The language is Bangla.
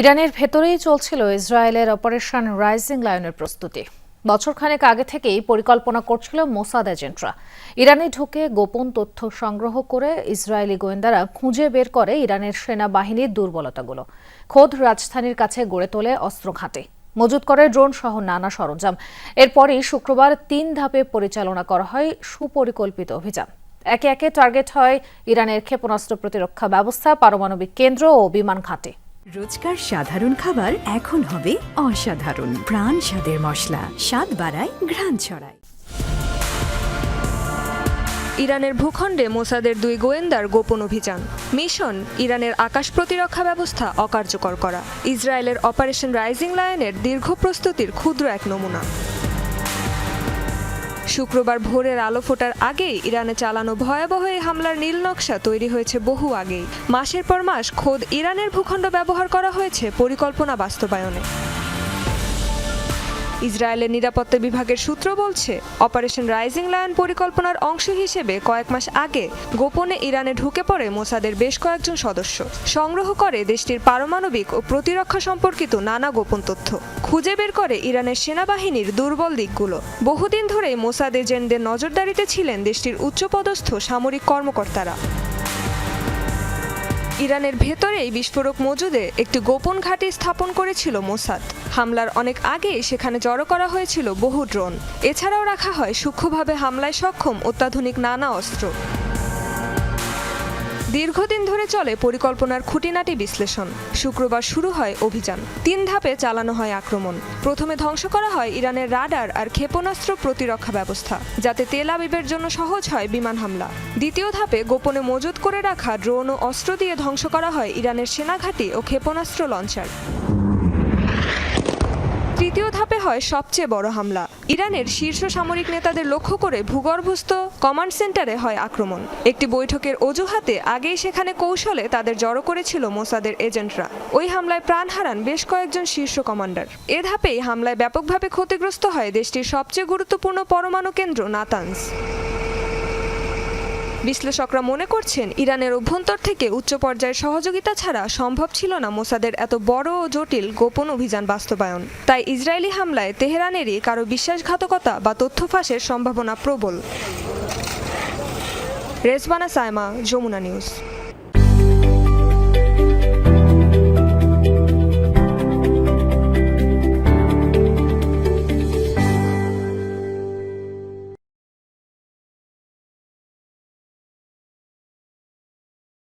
ইরানের ভেতরেই চলছিল ইসরায়েলের অপারেশন রাইজিং লায়নের প্রস্তুতি। বছরখানেক আগে থেকেই পরিকল্পনা করছিল মোসাদ এজেন্টরা। ইরানে ঢুকে গোপন তথ্য সংগ্রহ করে ইসরায়েলি গোয়েন্দারা খুঁজে বের করে ইরানের সেনাবাহিনীর দুর্বলতাগুলো। খোদ রাজধানীর কাছে গড়ে তোলে অস্ত্র ঘাঁটে। মজুত করে ড্রোন সহ নানা সরঞ্জাম। এরপরই শুক্রবার তিন ধাপে পরিচালনা করা হয় সুপরিকল্পিত অভিযান। একে একে টার্গেট হয় ইরানের ক্ষেপণাস্ত্র প্রতিরক্ষা ব্যবস্থা, পারমাণবিক কেন্দ্র ও বিমান ঘাঁটি। রোজকার সাধারণ খাবার এখন হবে অসাধারণ। প্রাণ স্বাদের মশলা, স্বাদ বাড়ায়, ঘ্রাণ ছড়ায়। ইরানের ভূখণ্ডে মোসাদের দুই গোয়েন্দার গোপন অভিযান। মিশন, ইরানের আকাশ প্রতিরক্ষা ব্যবস্থা অকার্যকর করা। ইসরায়েলের অপারেশন রাইজিং লায়নের দীর্ঘ প্রস্তুতির ক্ষুদ্র এক নমুনা। শুক্রবার ভোরের আলো ফোটার আগেই ইরানে চালানো ভয়াবহ এই হামলার নীল নকশা তৈরি হয়েছে বহু আগেই। মাসের পর মাস খোদ ইরানের ভূখণ্ড ব্যবহার করা হয়েছে পরিকল্পনা বাস্তবায়নে। ইসরায়েলের নিরাপত্তা বিভাগের সূত্র বলছে, অপারেশন রাইজিং লায়ন পরিকল্পনার অংশ হিসেবে কয়েক মাস আগে গোপনে ইরানে ঢুকে পড়ে মোসাদের বেশ কয়েকজন সদস্য। সংগ্রহ করে দেশটির পারমাণবিক ও প্রতিরক্ষা সম্পর্কিত নানা গোপন তথ্য। খুঁজে বের করে ইরানের সেনাবাহিনীর দুর্বল দিকগুলো। বহুদিন ধরেই মোসাদ এজেন্টদের নজরদারিতে ছিলেন দেশটির উচ্চপদস্থ সামরিক কর্মকর্তারা। ইরানের ভেতরেই বিস্ফোরক মজুদে একটি গোপন ঘাঁটি স্থাপন করেছিল মোসাদ। হামলার অনেক আগেই সেখানে জড়ো করা হয়েছিল বহু ড্রোন। এছাড়াও রাখা হয় সূক্ষ্মভাবে হামলায় সক্ষম অত্যাধুনিক নানা অস্ত্র। দীর্ঘদিন ধরে চলে পরিকল্পনার খুঁটিনাটি বিশ্লেষণ। শুক্রবার শুরু হয় অভিযান। তিন ধাপে চালানো হয় আক্রমণ। প্রথমে ধ্বংস করা হয় ইরানের রাডার আর ক্ষেপণাস্ত্র প্রতিরক্ষা ব্যবস্থা, যাতে তেল আবিবের জন্য সহজ হয় বিমান হামলা। দ্বিতীয় ধাপে গোপনে মজুত করে রাখা ড্রোন ও অস্ত্র দিয়ে ধ্বংস করা হয় ইরানের সেনাঘাঁটি ও ক্ষেপণাস্ত্র লঞ্চার। ধাপে হয় সবচেয়ে বড় হামলা। ইরানের শীর্ষ সামরিক নেতাদের লক্ষ্য করে ভূগর্ভস্থ কমান্ড সেন্টারে হয় আক্রমণ। একটি বৈঠকের অজুহাতে আগেই সেখানে কৌশলে তাদের জড়ো করেছিল মোসাদের এজেন্টরা। ওই হামলায় প্রাণ হারান বেশ কয়েকজন শীর্ষ কমান্ডার। এ ধাপেই হামলায় ব্যাপকভাবে ক্ষতিগ্রস্ত হয় দেশটির সবচেয়ে গুরুত্বপূর্ণ পরমাণু কেন্দ্র নাতানস। বিশ্লেষকরা মনে করছেন, ইরানের অভ্যন্তর থেকে উচ্চ পর্যায়ের সহযোগিতা ছাড়া সম্ভব ছিল না মোসাদের এত বড় ও জটিল গোপন অভিযান বাস্তবায়ন। তাই ইসরায়েলি হামলায় তেহরানেরই কারও বিশ্বাসঘাতকতা বা তথ্য ফাঁসের সম্ভাবনা প্রবল। রেজবানা সায়মা, যমুনা নিউজ।